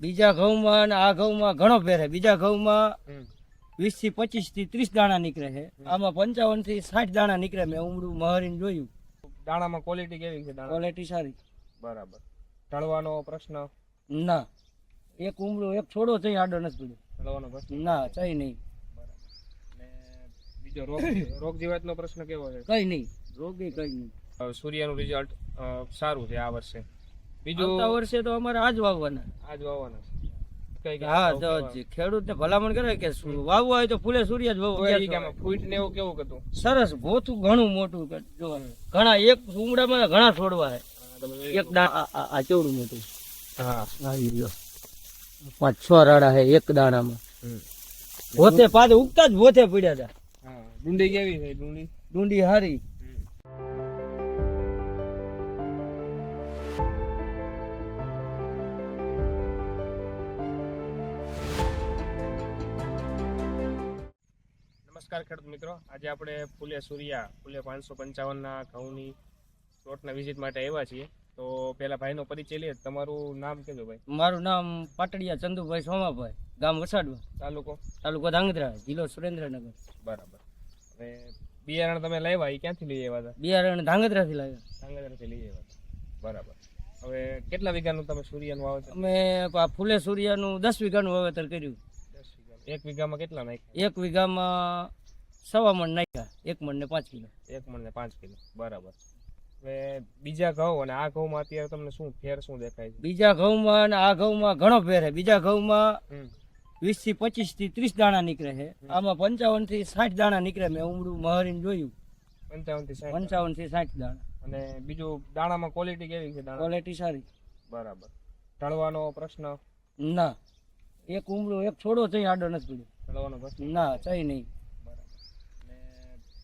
બીજા ઘઉંમાં અને આ ઘઉંમાં ઘણો ફેર છે. બીજા ઘઉંમાં. વીસથી પચીસથી ત્રીસ દાણા નીકળે છે. આમાં પંચાવનથી સાઠ દાણા નીકળે. મેં ઉમડું મહરીને જોયું. દાણામાં ક્વોલિટી કેવી છે ક્વોલિટી સારી. બરાબર. ઢળવાનો પ્રશ્ન? ના. એક ઉમડું એક છોડો થઈ આડો નથી ઢળવાનો પ્રશ્ન? ના થઈ નહીં. બીજો રોગ રોગ જીવાતનો પ્રશ્ન કેવો છે? કઈ નહીં. રોગ કઈ નહીં. સૂર્યનું રિઝલ્ટ સારું છે આ વર્ષે. બીજું? આવતા વર્ષે તો અમારે આજ વાવવાના. આજ વાવવાના છે. હા તો ખેડૂતને ભલામણ કરે કે વાવવું હોય તો ફૂલે સૂર્ય જ વાવવું ફૂટ ને એવું કેવું હતું સરસ ભોથું ઘણું મોટું જો ઘણા એક ઉમડામાં ઘણા છોડવા છે એક આ- આ મોટું? હા. પાંચ છ રાડા છે એક દાણામાં. માં ભોથે પાછે ઉગતા જ ભોથે પડ્યા હતા ડુંડી કેવી છે ડુંડી? ડુંડી હારી. નમસ્કાર ખેડૂત મિત્રો. આજે આપણે ફૂલે સૂર્યા ફૂલે પાંચસો પંચાવનના ઘઉંની પ્લોટના વિઝિટ માટે આવ્યા છીએ. તો પેલા ભાઈનો પરિચય લઈએ તમારું નામ કેજો ભાઈ. મારું નામ પાટડિયા ચંદુભાઈ સોમાભાઈ ગામ વસાડવા. તાલુકો? તાલુકો ધાંગધ્રા જિલ્લો સુરેન્દ્રનગર. બરાબર. હવે બિયારણ તમે લાવ્યા? એ ક્યાંથી લઈ આવ્યા હતા? બિયારણ ધાંગધ્રાથી લાવ્યા. ધાંગધ્રાથી લઈ આવ્યા હતા. બરાબર. હવે કેટલા વીઘાનું તમે સૂર્યનું વાવેતર અમે ફૂલે સૂર્યનું દસ વીઘાનું વાવેતર કર્યું. એક વીઘામાં કેટલા નાખ્યા? એક વીઘામાં સવા મણ નાખ્યા. એક મણ ને પાંચ કિલો. એક મણ ને પાંચ કિલો. બરાબર. હવે બીજા ઘઉં અને આ ઘઉંમાં અત્યારે તમને શું ફેર શું દેખાય છે? બીજા ઘઉંમાં અને આ ઘઉંમાં ઘણો ફેર છે. બીજા ઘઉંમાં માં વીસથી પચીસથી ત્રીસ દાણા નીકળે છે. આમાં પંચાવનથી સાઠ દાણા નીકળે. મેં ઉમડું મહરીને જોયું. પંચાવનથી પંચાવનથી સાઠ દાણા. અને બીજું દાણામાં ક્વોલિટી કેવી છે ક્વોલિટી સારી. બરાબર. ઢળવાનો પ્રશ્ન? ના. એક ઉમરો એક છોડો થઈ આડો નથી પડ્યો. ના કઈ નહીં. બરાબર.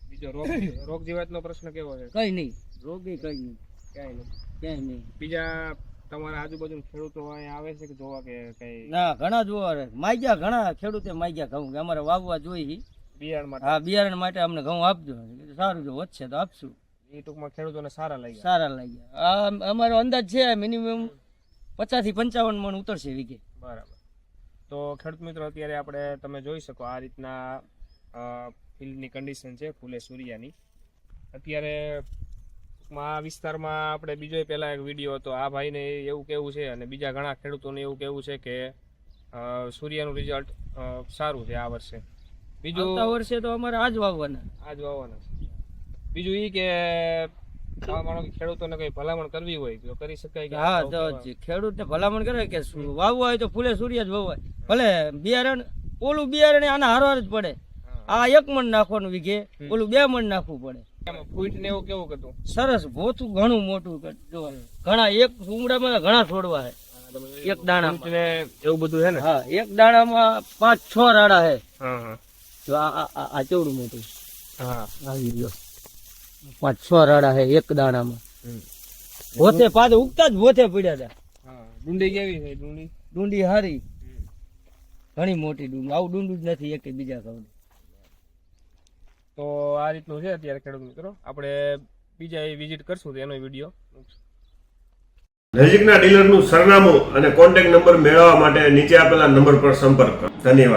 બીજો રોગ રોગ જીવાતનો પ્રશ્ન કેવો છે? કઈ નહીં. રોગ કઈ નહીં. ક્યાંય નહીં. ક્યાંય નહીં. બીજા તમારા આજુબાજુ ખેડૂતો અહીંયા આવે છે કે જોવા કે કઈ? ના ઘણા જોવા રહે માગ્યા ઘણા ખેડૂતે માગ્યા ઘઉં કે અમારે વાવવા જોઈએ. બિયારણ માટે? હા બિયારણ માટે અમને ઘઉં આપજો. સારું જો વધશે તો આપશું. એ ટૂંકમાં ખેડૂતોને સારા લાગ્યા. સારા લાગ્યા. અમારો અંદાજ છે મિનિમમ પચાસથી પંચાવન મણ ઉતરશે વીઘે. બરાબર. તો ખેડૂત મિત્રો અત્યારે આપણે તમે જોઈ શકો આ રીતના ફિલ્ડની કન્ડિશન છે ફૂલે સૂર્યાની. અત્યારે આ વિસ્તારમાં આપણે બીજો પહેલાં એક વીડિયો હતો. આ ભાઈને એવું કેવું છે અને બીજા ઘણા ખેડૂતોને એવું કેવું છે કે સૂર્યાનું રિઝલ્ટ સારું છે આ વર્ષે. બીજું વર્ષે તો અમારે આજ વાવવાના. આજ વાવવાના છે. બીજું એ કે ખેડૂતોને કઈ ભલામણ કરવી હોય તો કરી શકાય કે હા તો ખેડૂતને ભલામણ કરે કે વાવવા હોય તો ફૂલે સૂર્ય જ વવાય. ભલે બિયારણ ઓલું બિયારણ આના હારવાર જ પડે. આ એક મણ નાખવાનું વીઘે ઓલું બે મણ નાખવું પડે. ફૂટ ને એવું કેવું હતું સરસ ભોથું ઘણું મોટું ઘણા એક ઉમડામાં ઘણા છોડવા હે. એક દાણા ને એવું બધું હે ને? હા એક દાણામાં પાંચ છ રાડા હે. જો આ આ- આ આ મોટું? હા. આવી ગયો. પાંચ છ રાડા છે એક દાણામાં. ભોથે પાછે ઉગતા જ ભોથે પડ્યા હતા ડુંડી કેવી છે ડુંડી? ડુંડી હારી. ઘણી મોટી ડુંડી. આવું ડુંડું જ નથી એક બીજા સૌને તો આ રીતનું છે અત્યારે ખેડૂત મિત્રો. આપણે બીજા વિઝિટ કરશું તો એનો વીડિયો. નજીકના ડીલરનું સરનામું અને કોન્ટેક્ટ નંબર મેળવવા માટે નીચે આપેલા નંબર પર સંપર્ક કરો. ધન્યવાદ.